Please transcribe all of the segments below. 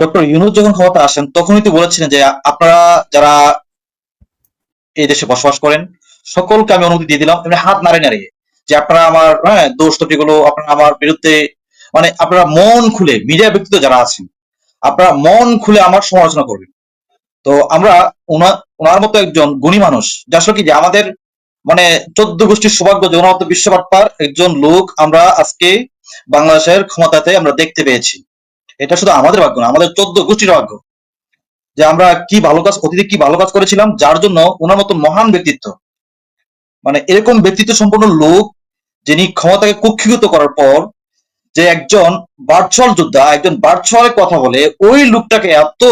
Doctor Yunus যখন ক্ষমতা আসেন, তখনই তো বলেছিলেন যে, আপনারা যারা এই দেশে বসবাস করেন, সকলকে আমি অনুমতি দিয়ে দিলাম। এমনি হাত নাড়ে নাড়িয়ে যে, আপনারা আমার হ্যাঁ দোষ ত্রুটিগুলো আপনারা আমার বিরুদ্ধে মানে আপনারা মন খুলে মিডিয়া ব্যক্তিত্ব যারা আছেন, আপনারা মন খুলে আমার সমালোচনা করবেন। তো আমরা ওনার মতো একজন গুণী মানুষ যা কি যে আমাদের মানে চোদ্দ গোষ্ঠীর সৌভাগ্য মতো বিশ্ববাট্টার একজন লোক আমরা আজকে বাংলাদেশের ক্ষমতাতে আমরা দেখতে পেয়েছি। এটা শুধু আমাদের ভাগ্য না, আমাদের চোদ্দ গোষ্ঠীর ভাগ্য। যে আমরা কি ভালো কাজ, অতীতে কি ভালো কাজ করেছিলাম, যার জন্য ওনার মতো মহান ব্যক্তিত্ব মানে এরকম ব্যক্তিত্ব সম্পন্ন লোক যিনি ক্ষমতাকে কুক্ষিগত করার পর যে একজন ভার্চুয়াল যোদ্ধা, একজন ভার্চুয়াল কথা বলে, ওই লোকটাকে এত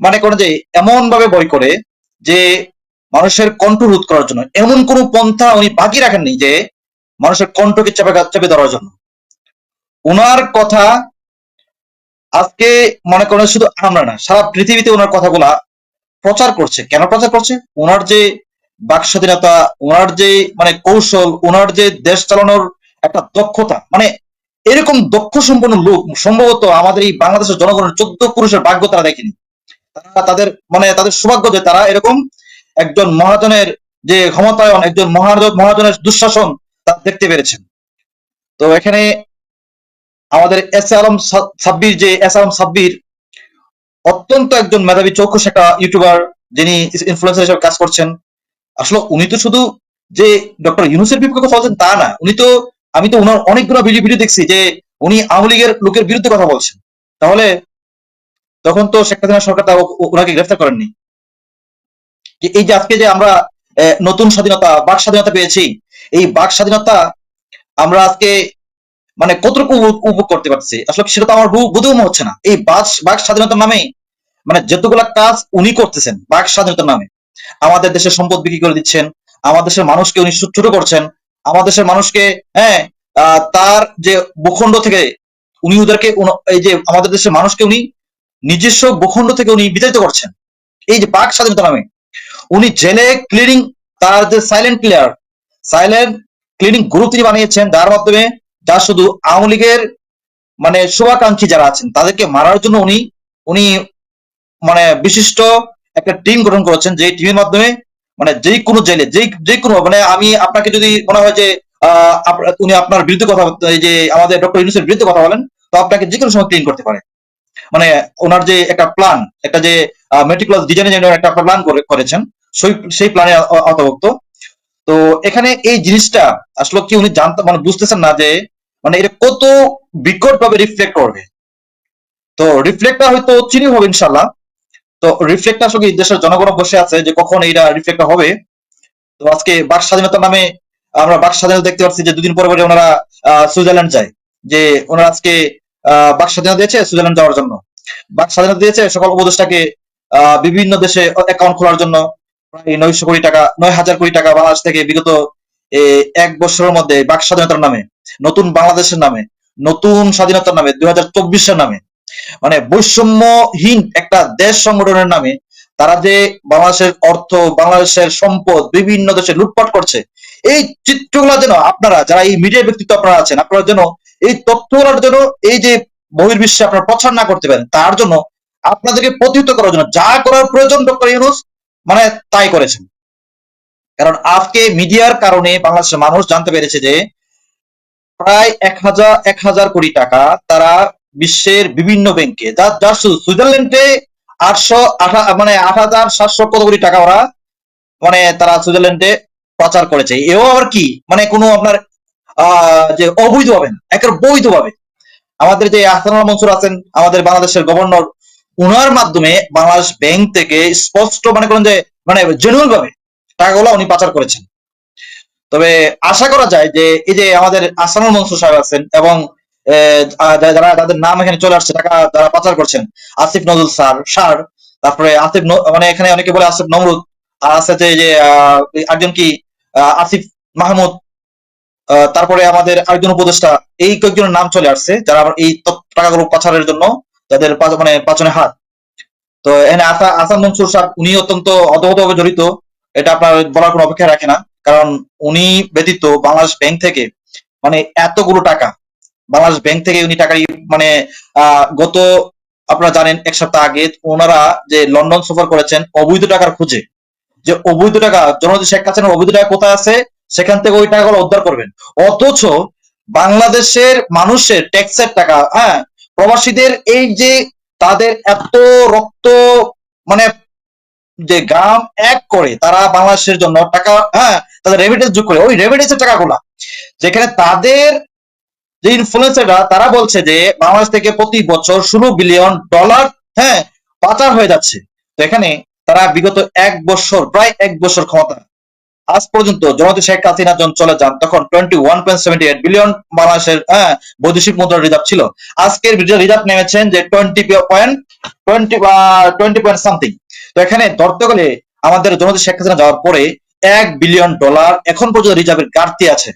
মানে করেন যে এমন ভাবে বই করে যে মানুষের কণ্ঠ রোধ করার জন্য, এমন কোন পন্থা উনি বাকি রাখেননি যে মানুষের কণ্ঠকে চেপে চেপে ধরার জন্য। ওনার কথা আজকে মনে করেন শুধু আমরা না, সারা পৃথিবীতে ওনার কথাগুলা প্রচার করছে। কেন প্রচার করছে? ওনার যে বাক স্বাধীনতা ওনার যে মানে কৌশল, ওনার যে দেশ চালানোর একটা দক্ষতা মানে এরকম দক্ষ সম্পন্ন লোক সম্ভবত আমাদের এই বাংলাদেশের জনগণের চোদ্দ পুরুষের ভাগ্য তারা দেখেনি। তারা তাদের মানে তাদের সৌভাগ্য যে তারা এরকম একজন মহাজনের যে ক্ষমতায়ন, একজন মহাজন মহাজনের দুঃশাসন তা দেখতে পেরেছেন। তো এখানে আমাদের এস আলম সাব্বির যে এস আলম সাব্বির অত্যন্ত একজন মেধাবী চৌকস একটা ইউটিউবার, যিনি ইনফ্লুয়েন্সার হিসেবে কাজ করছেন। আসলে উনি তো শুধু যে ডক্টর ইউনুসের বিপক্ষে কথা বলছেন তা না, উনি তো, আমি তো ওনার অনেকগুলো ভিডিও ভিডিও দেখছি যে উনি আওয়ামী লীগের লোকের বিরুদ্ধে কথা বলছেন। তাহলে তখন তো শেখ হাসিনা সরকার তা ওনাকে গ্রেফতার করেননি। এই যে আজকে যে আমরা নতুন স্বাধীনতা, বাক স্বাধীনতা পেয়েছি, এই বাক স্বাধীনতা আমরা আজকে মানে কতটুকু উপভোগ করতে পারছি আসলে সেটা তো আমার বোধগম্য হচ্ছে না। এই বাক বাক স্বাধীনতার নামে মানে যতগুলা কাজ উনি করতেছেন বাক স্বাধীনতার নামে, আমাদের দেশের সম্পদ বিক্রি করে দিচ্ছেন, আমাদের দেশের মানুষকে উনি ছোট করছেন, আমাদের দেশের মানুষকে হ্যাঁ তার যে ভূখণ্ড থেকে উনি ওদেরকে এই যে আমাদের দেশের মানুষকে উনি নিজস্ব ভূখণ্ড থেকে উনি বিতাড়িত করছেন। এই যে বাক স্বাধীনতা নামে, উনি জেলে ক্লিনিং তার যে silent clear silent cleaning group তিনি বানিয়েছেন, যার মাধ্যমে যা শুধু আওয়ামী লীগের মানে শুভাকাঙ্ক্ষী যারা আছেন, তাদেরকে মারার জন্য উনি উনি মানে বিশিষ্ট একটা টিম গঠন করেছেন যে টিমের মাধ্যমে মানে যে কোনো জেলে যে যে কোনো মানে আমি আপনাকে যদি মনে হয় যে উনি আপনার বিরুদ্ধে কথা যে আমাদের ডক্টর ইউনুসের বিরুদ্ধে কথা বলেন, তো আপনাকে যে কোনো সময় ক্লিন করতে পারে। মানে ওনার যে একটা প্ল্যান একটা যে মেটিকুলাস ডিজাইনের জন্য একটা প্ল্যান করেছেন, সেই সেই প্ল্যানে অন্তর্ভুক্ত তো এখানে এই জিনিসটা আসলে কি উনি জানতে মানে বুঝতেছেন না যে মানে এটা কত বিকট ভাবে রিফ্লেক্ট করবে। তো রিফ্লেক্টটা হয়তো চিনি হবে ইনশাল্লাহ তো রিফ্লেক্টটা আসলে দেশের জনগণ বসে আছে যে কখন এইটা রিফ্লেক্ট হবে। তো আজকে বাক স্বাধীনতার নামে আমরা বাক স্বাধীনতা দেখতে পাচ্ছি যে দুদিন পরে পরে ওনারা সুইজারল্যান্ড যায়। যে ওনারা আজকে আহ, বাক স্বাধীনতা দিয়েছে সুইজারল্যান্ড যাওয়ার জন্য। বাক স্বাধীনতা দিয়েছে সকল উপদেষ্টাকে বিভিন্ন দেশে অ্যাকাউন্ট খোলার জন্য। প্রায় নয়শো কোটি টাকা, নয় হাজার কোটি টাকা বাংলাদেশ থেকে বিগত এক বছরের মধ্যে বাক স্বাধীনতার নামে, নতুন বাংলাদেশের নামে, নতুন স্বাধীনতার নামে, দুই হাজার চব্বিশের নামে মানে বৈষম্যহীন একটা দেশ সংগঠনের নামে তারা যে বাংলাদেশের অর্থ, বাংলাদেশের সম্পদ, বিভিন্ন দেশে লুটপাট করছে, এই চিত্রগুলো যেন আপনারা, যারা এই মিডিয়া ব্যক্তিত্ব আপনারা আছেন, আপনারা যেন এই তথ্যগুলোর জন্য এই যে বহির্বিশ্বে আপনারা প্রচার না করতে পারেন, তার জন্য আপনাদেরকে প্রতিহত করার জন্য, যা করার প্রয়োজন ডক্টর ইউনুস মানে তাই করেছেন। কারণ আজকে মিডিয়ার কারণে বাংলাদেশের মানুষ জানতে পেরেছে যে প্রায় এক হাজার এক হাজার কোটি টাকা তারা বিশ্বের বিভিন্ন ব্যাংকে সুইজারল্যান্ডে আটশো আঠা মানে আট হাজার সাতশো কত কোটি টাকা ওরা মানে তারা সুইজারল্যান্ডে পাচার করেছে। এও আবার কি? মানে কোনো আপনার যে অবৈধ ভাবে না, একেবারে বৈধ ভাবে আমাদের যে আহসানুল মনসুর আছেন, আমাদের বাংলাদেশের গভর্নর উনার মাধ্যমে বাংলাদেশ ব্যাংক থেকে স্পষ্ট মানে করেন যে মানে জেনুইন ভাবে টাকাগুলো উনি পাচার করেছেন। তবে আশা করা যায় যে, এই যে আমাদের আসানুল মনসুর সাহেব আছেন এবং যারা তাদের নাম এখানে চলে আসছে, টাকা যারা পাচার করছেন, আসিফ নজরুল স্যার সার তারপরে আসিফ মানে এখানে অনেকে বলে আসিফ নমরুদ, আর আছে যে একজন কি আসিফ মাহমুদ তারপরে আমাদের আরেকজন উপদেষ্টা, এই কয়েকজনের নাম চলে আসছে, যারা এই টাকাগুলো পাচারের জন্য তাদের পা- মানে পাচনে হাত। তো এখানে আসা আসান মনসুর সাহেব উনি অত্যন্ত অতগতভাবে জড়িত। এটা আপনার বলার কোনো অপেক্ষা রাখে না। কারণ উনি ব্যতীত বাংলাদেশ ব্যাংক থেকে মানে এতগুলো টাকা, বাংলাদেশ ব্যাংক থেকে উনি টাকা মানে গত আপনারা জানেন এক সপ্তাহ আগে ওনারা যে লন্ডন সফর করেছেন অবৈধ টাকার খুঁজে, যে অবৈধ টাকা জনতা শেখ হাসিনার অবৈধ টাকা কোথায় আছে, সেখান থেকে ওই টাকাগুলো উদ্ধার করবেন। অথচ বাংলাদেশের মানুষের ট্যাক্সের টাকা হ্যাঁ প্রবাসীদের এই যে তাদের এত রক্ত মানে যে গ্রাম এক করে তারা বাংলাদেশের জন্য টাকা হ্যাঁ তাদের রেমিটেন্স যোগ করে, ওই রেমিটেন্সের টাকাগুলা। যেখানে তাদের যে ইনফ্লুয়েন্সাররা তারা বলছে যে বাংলাদেশ থেকে প্রতি বছর ষোলো বিলিয়ন ডলার হ্যাঁ পাচার হয়ে যাচ্ছে। তো এখানে তারা বিগত এক বছর, প্রায় এক বছর ক্ষমতা আজ পর্যন্ত জনতা শেখ হাসিনা যখন চলে যান, তখন twenty one point seventy eight billion বাংলাদেশের হ্যাঁ বৈদেশিক মুদ্রার রিজার্ভ ছিল। আজকের রিজার্ভ নেমেছেন যে twenty point twenty twenty point something তো এখানে ধরতে গেলে আমাদের জনতা শেখ হাসিনা যাওয়ার পরে এক বিলিয়ন ডলার এখন পর্যন্ত রিজার্ভের ঘাটতি আছে।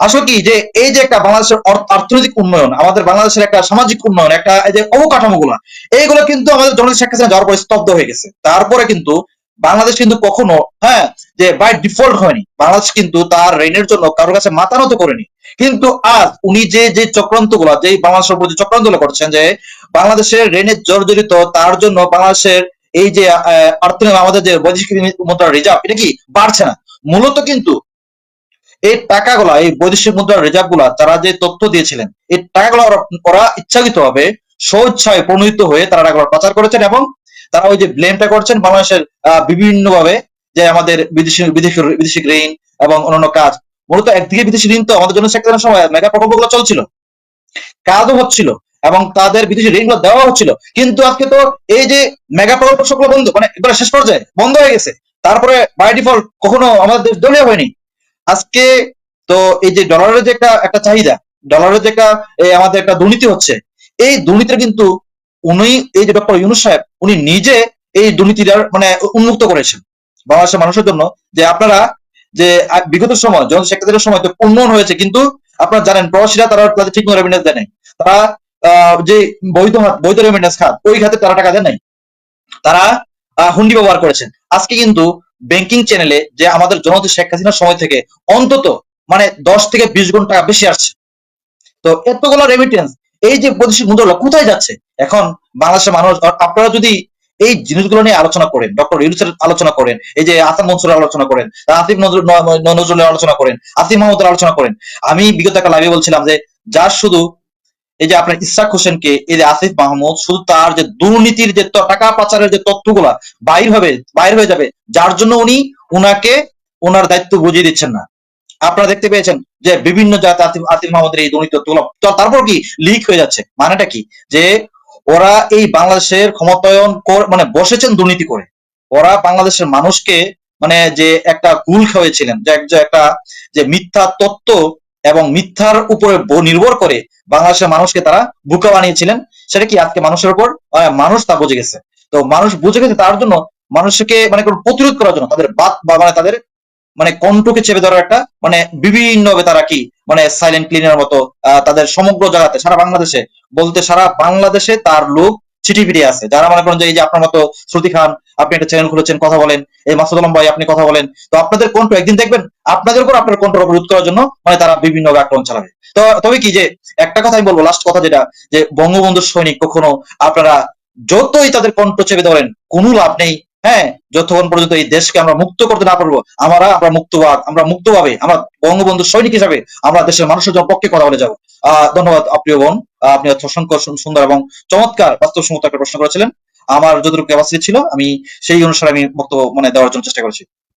আসলে কি যে এই যে একটা বাংলাদেশের অর- অর্থনৈতিক উন্নয়ন, আমাদের বাংলাদেশের একটা সামাজিক উন্নয়ন, একটা এই যে অবকাঠামো গুলা এইগুলো কিন্তু আমাদের জনতা শেখ হাসিনা যাওয়ার পরে স্তব্ধ হয়ে গেছে। তারপরে কিন্তু বাংলাদেশ কিন্তু কখনো হ্যাঁ যে বাই ডিফল্ট হয়নি। বাংলাদেশ কিন্তু তার রেনের জন্য কারোর কাছে মাথা নত করেনি। কিন্তু আজ উনি যে যে চক্রান্তগুলা যে বাংলাদেশের উপর যে চক্রান্তগুলো করছেন যে বাংলাদেশের রেনের জর্জরিত, তার জন্য বাংলাদেশের এই যে অর্থনীতি আমাদের যে বৈদেশিক মুদ্রা রিজার্ভ এটা কি বাড়ছে না? মূলত কিন্তু এই টাকাগুলা, এই বৈদেশিক মুদ্রার রিজার্ভগুলা তারা যে তথ্য দিয়েছিলেন, এই টাকাগুলো ওরা ইচ্ছাকৃত ভাবে স্বেচ্ছায় প্রণোদিত হয়ে তারা টাকাগুলো পাচার করেছেন এবং তারা ওই যে ব্লেমটা করছেন বাংলাদেশের বিভিন্ন ভাবে যে আমাদের বিদেশি বিদেশি বিদেশি ঋণ এবং অন্যান্য কাজ। মূলত একদিকে বিদেশি ঋণ তো আমাদের জন্য সেক্টরের সময় মেগা প্রকল্পগুলো চলছিল, কাজও হচ্ছিল এবং তাদের বিদেশি ঋণগুলো দেওয়া হচ্ছিল। কিন্তু আজকে তো এই যে মেগা প্রকল্প সবগুলো বন্ধ মানে এবার শেষ পর্যায়ে, বন্ধ হয়ে গেছে। তারপরে বাই ডিফল্ট কখনো আমাদের দেশ দলীয় হয়নি। আজকে তো এই যে ডলারের যে একটা একটা চাহিদা ডলারের যে একটা আমাদের একটা দুর্নীতি হচ্ছে, এই দুর্নীতিটা কিন্তু উনি এই যে ডক্টর ইউনুস সাহেব, উনি নিজে এই দুর্নীতিটার মানে উন্মুক্ত করেছেন বাংলাদেশের মানুষের জন্য যে আপনারা যে বিগত সময় জন হাসিনার সময় তো উন্নয়ন হয়েছে, কিন্তু আপনারা জানেন প্রবাসীরা তারা তাদের ঠিক মতো রেমিটেন্স দেয় নাই। তারা যে বৈধ বৈধ রেমিডেন্স খাত, ওই খাতে তারা টাকা দেয় নাই। তারা হুন্ডি ব্যবহার করেছেন। আজকে কিন্তু ব্যাংকিং চ্যানেলে যে আমাদের জনতা শেখ হাসিনার সময় থেকে অন্তত মানে দশ থেকে বিশ গুণ টাকা বেশি আসছে। তো এতগুলো রেমিটেন্স এই যে বৈদেশিক মুদ্রা কোথায় যাচ্ছে? এখন বাংলাদেশের মানুষ আপনারা যদি এই জিনিসগুলো নিয়ে আলোচনা করেন, ডক্টর ইউনুসের আলোচনা করেন, এই যে আসাম মনসুরের আলোচনা করেন আসিফ নজরুলের আলোচনা করেন আসিফ মাহমুদের আলোচনা করেন, আমি বিগত একটা লাইভে বলছিলাম যে, যার শুধু এই যে আপনার ইসরাক হোসেনকে, এই যে আসিফ মাহমুদ, শুধু তার যে দুর্নীতির যে টাকা পাচারের যে তথ্যগুলা বাইর হবে, বাইর হয়ে যাবে, যার জন্য উনি উনাকে ওনার দায়িত্ব বুঝিয়ে দিচ্ছেন না। আপনারা দেখতে পেয়েছেন যে বিভিন্ন জায়গাতে আসিফ আসিফ মাহমুদের এই দুর্নীতি তথ্যগুলো তো তারপর কি? লিক হয়ে যাচ্ছে। মানেটা কি? যে ওরা এই বাংলাদেশের ক্ষমতায়ন মানে বসেছেন দুর্নীতি করে। ওরা বাংলাদেশের মানুষকে মানে যে একটা গুল খাওয়াইছিলেন, যে একটা, যে মিথ্যা তত্ত্ব এবং মিথ্যার উপরে নির্ভর করে বাংলাদেশের মানুষকে তারা বুকা বানিয়েছিলেন, সেটা কি আজকে মানুষের উপর? মানুষ তা বুঝে গেছে। তো মানুষ বুঝে গেছে তার জন্য মানুষকে মানে কোনো প্রতিরোধ করার জন্য তাদের বাদ বা মানে তাদের মানে কণ্ঠকে চেপে ধরার একটা মানে বিভিন্ন ভাবে তারা কি মানে সাইলেন্ট ক্লিনের মতো তাদের সমগ্র জায়গাতে সারা বাংলাদেশে, বলতে সারা বাংলাদেশে তার লোক ছিটিপিটি আছে। যারা মনে করেন যে এই যে আপনার মতো শ্রুতি খান, আপনি একটা চ্যানেল খুলেছেন, কথা বলেন, এই মাসুদ আলম ভাই আপনি কথা বলেন, তো আপনাদের কণ্ঠ একদিন দেখবেন, আপনাদের উপর আপনার কণ্ঠ অবরোধ করার জন্য মানে তারা বিভিন্ন আক্রমণ চালাবে। তো তবে কি যে, একটা কথা আমি বলব লাস্ট কথা যেটা, যে বঙ্গবন্ধুর সৈনিক কখনো আপনারা যতই তাদের কণ্ঠ চেপে ধরেন, কোনো লাভ নেই। হ্যাঁ যতক্ষণ পর্যন্ত এই দেশকে আমরা মুক্ত করতে না পারব, আমরা আমরা মুক্তবাদ, আমরা মুক্তভাবে, আমরা বঙ্গবন্ধু সৈনিক হিসাবে আমরা দেশের মানুষের পক্ষে কথা বলে যাব। আহ ধন্যবাদ প্রিয় বোন। আপনি অসংখ্য সুন্দর এবং চমৎকার বাস্তবসম্মত একটা প্রশ্ন করেছিলেন। আমার যতটুকু ক্যাপাসিটি ছিল, আমি সেই অনুসারে আমি বক্তব্য মানে দেওয়ার জন্য চেষ্টা করেছি।